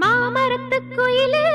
மாமரத்து குயிலு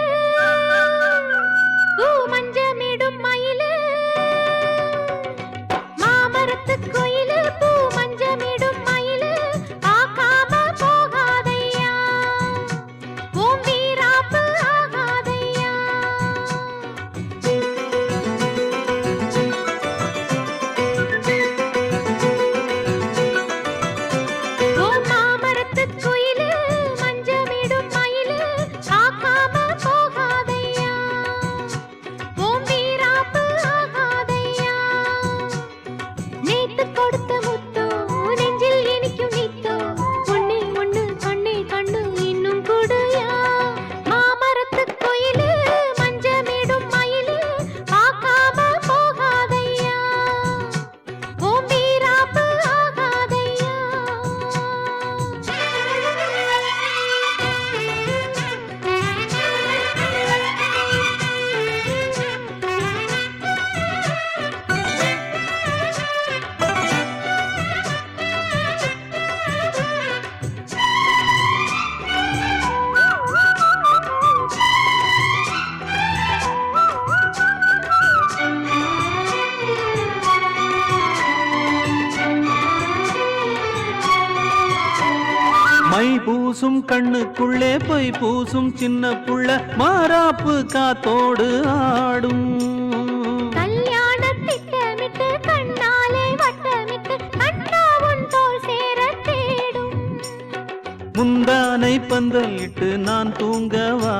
பூசும் கண்ணுக்குள்ளே பொய் பூசும் சின்ன புள்ள மாறாப்பு காத்தோடு ஆடும். முந்தானை பந்தலிட்டு நான் தூங்கவா?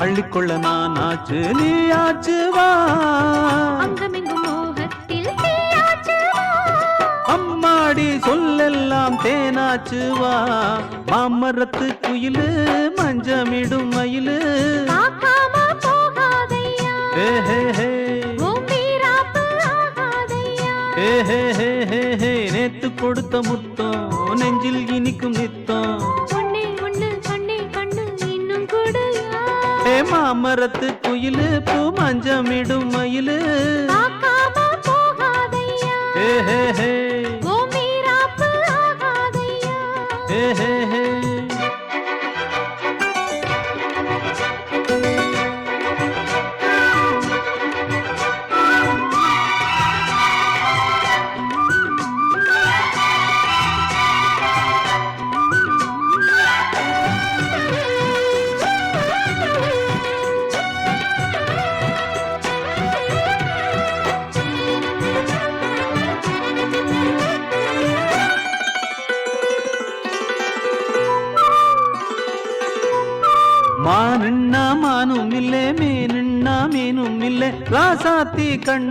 அள்ளிக்கொள்ள நான் ஆச்சு நீ ஆச்சு வா அங்கமெங்கும் அம்மாடி சொல்லெல்லாம் தேனாச்சு வா. மாமரத்து குயிலு மஞ்சமிடும் மயிலு. நேத்து கொடுத்த முத்தம் நெஞ்சில் இனிக்கும் நித்தம். மாமரத்து குயிலு பூ மஞ்சமிடும் மயிலு.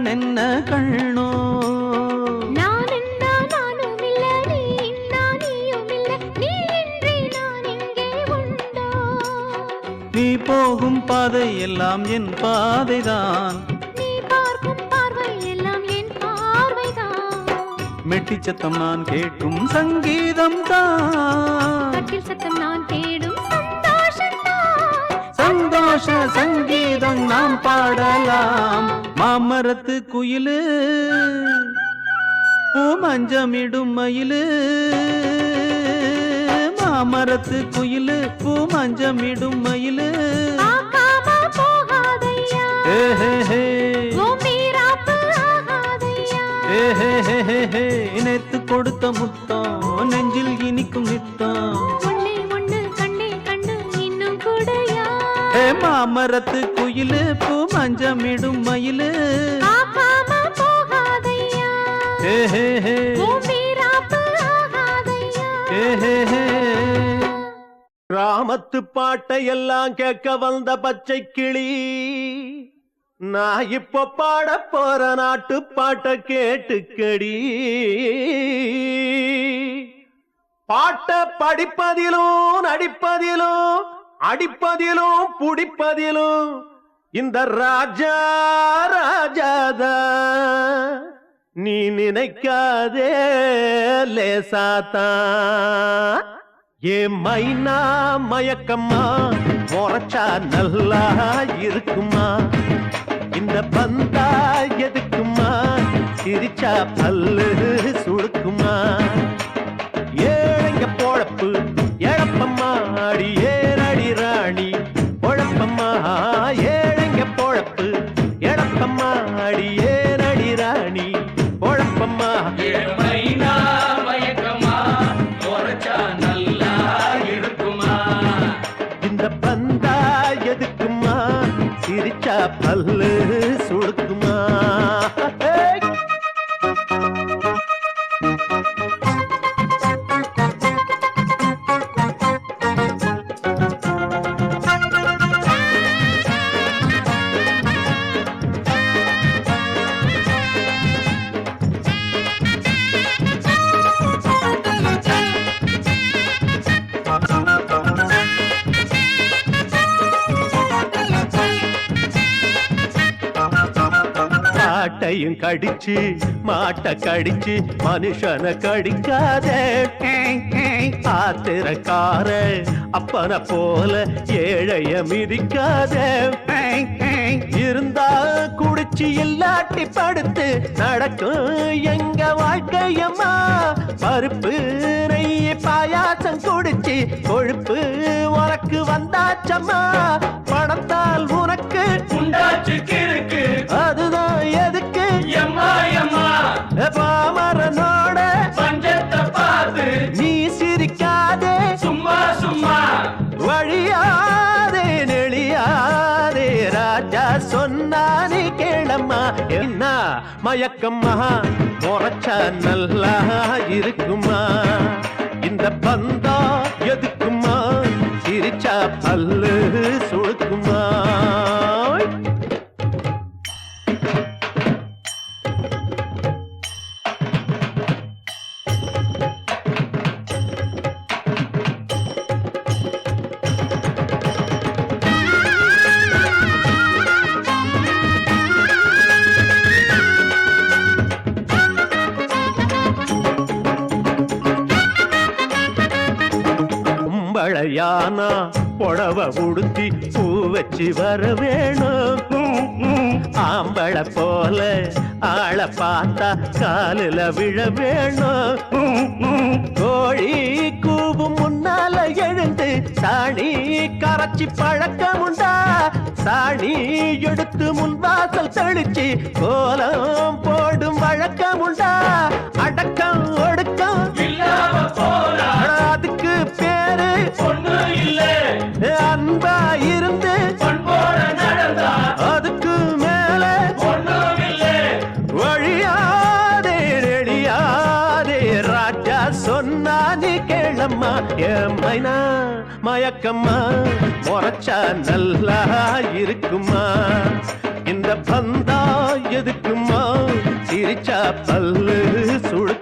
என்ன நானும் இல்ல நீ போகும் பாதை எல்லாம் என் பாதைதான். நீ பார்க்கும் பார்வை எல்லாம் என் பார்வைதான். மெட்டி சத்தம் நான் கேட்கும் சங்கீதம் தான் சத்தம் நான் சந்தோஷம்தான் சந்தோஷ சங்கீதம் நாம் பாடலாம். மாமரத்து குயிலு பூமஞ்சமிடும் மயிலு. மாமரத்து குயிலு பூமஞ்சமிடும் மயிலு. நேத்து கொடுத்த முத்தம் நெஞ்சில் இனிக்கும் நித்தம். வீராப்பு ஆகாதையா. ஹே ஹே ஹே. கிராமத்து பாட்டையெல்லாம் கேட்க வந்த பச்சை கிளி நான் இப்ப பாட போற நாட்டு பாட்டை கேட்டுக்கடி. பாட்ட படிப்பதிலும் நடிப்பதிலும் அடிப்பதிலும் புடிப்பதிலும் இந்த ராஜா ராஜாதா நீ நினைக்காதே லேசாத்தான் ஏ மைனா மயக்கம்மா முறைச்சா நல்லா இருக்குமா? இந்த பந்தா எதுக்குமா? சிரிச்சா பல்லு சுடுக்குமா? ஏழைங்க பொழப்பு எழப்பம்மா அடியே. கடிச்சு மாட்ட கடிச்சு மனுஷனை கடிக்காத. ஆத்திரக்கார அப்பன போல ஏழைய மிதிக்காத. இருந்தா கூட குடிச்சு இல்லாட்டி படுத்து நடக்கும் எங்க வாழ்க்கையம்மா. பருப்பு நெய் பாயாசம் குடிச்சு கொழுப்பு உனக்கு வந்தாச்சம்மா. பணத்தால் உனக்கு அதுதான் எதுக்கு? எம்மா மயக்கம்மா முறைச்சா நல்லா இருக்குமா? இந்த பந்தா எதுக்குமா? சிரிச்சா பல்லு பழையானா? புடவ உடுத்தி பூ வச்சு வர வேணும் ஆம்பள போல ஆள பார்த்தா காலில் விழ வேணும். கோழி கூவும் முன்னால எழுந்து சாணி கரைச்சி பழக்கம் உண்டா? சாணி எடுத்து முன்வாசல் தெளிச்சு கோலம் என் மயக்கம்மா முறைச்சா நல்லா இருக்குமா? இந்த பந்தா எதுக்குமா சிரிச்சா பல்லு சுழு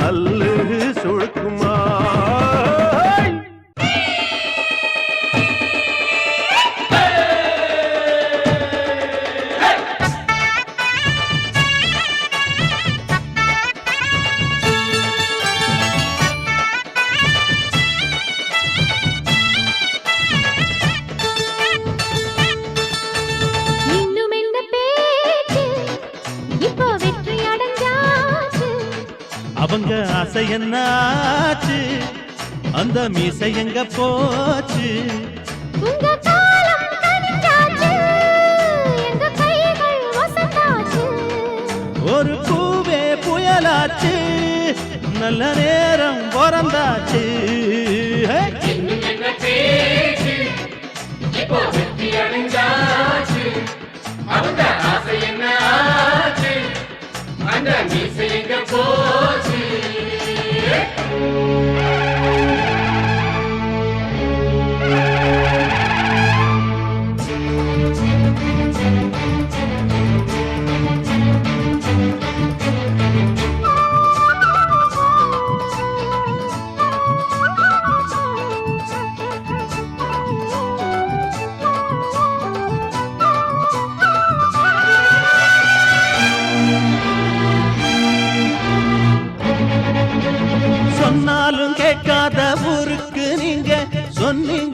பல்லு ஆசை என்ன ஆச்சு அந்த மீசை எங்க போச்சு? உங்க காலம் கனிஞ்சாச்சு. எங்க கைகள் வசந்தாச்சு. ஒரு பூவே புயலாச்சு. நல்ல நேரம் பிறந்தாச்சு. அவங்க ஆசை என்ன ஆச்சு அந்த மீசை எங்க போச்சு? Yeah.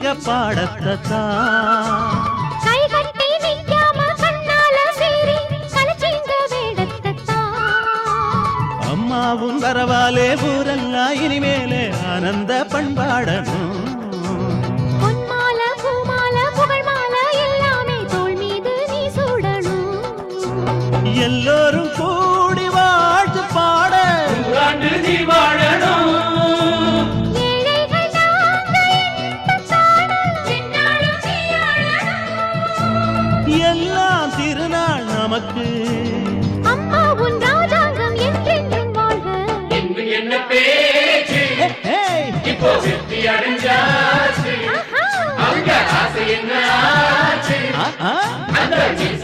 சிங்க பாடத்தா அம்மாவும் பரவாலே ஊரல்லா இனிமேலே ஆனந்த பண்பாடனும் எல்லோரும் Thank you.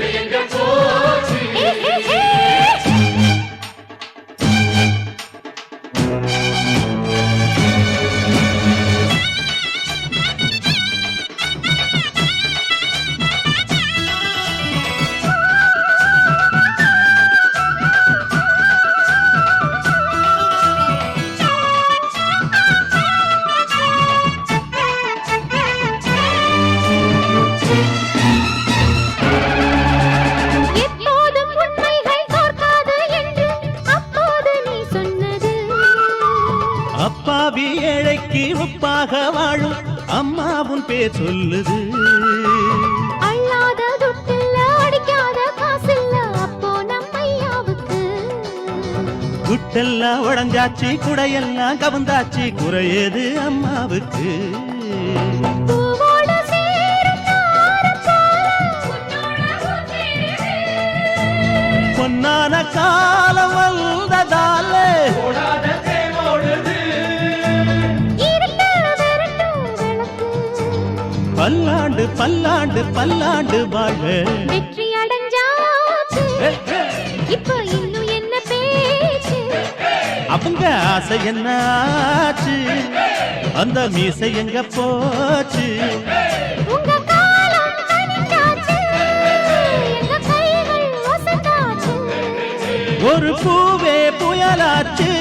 உன் பேர் சொல்லுது. குட்டெல்லாம் உடஞ்சாச்சு குடையெல்லாம் கவுந்தாச்சு குறையது அம்மாவுக்கு. பொன்னான காலம் வந்ததாலே பல்லாண்டு பல்லாண்டு வாழ வெற்றி அடைஞ்சாச்சு. இப்போ இன்னும் என்ன பேச்சு? அவங்க ஆசை என்ன ஆச்சு அந்த மீசை எங்க போச்சு? ஒரு பூவே புயலாச்சு.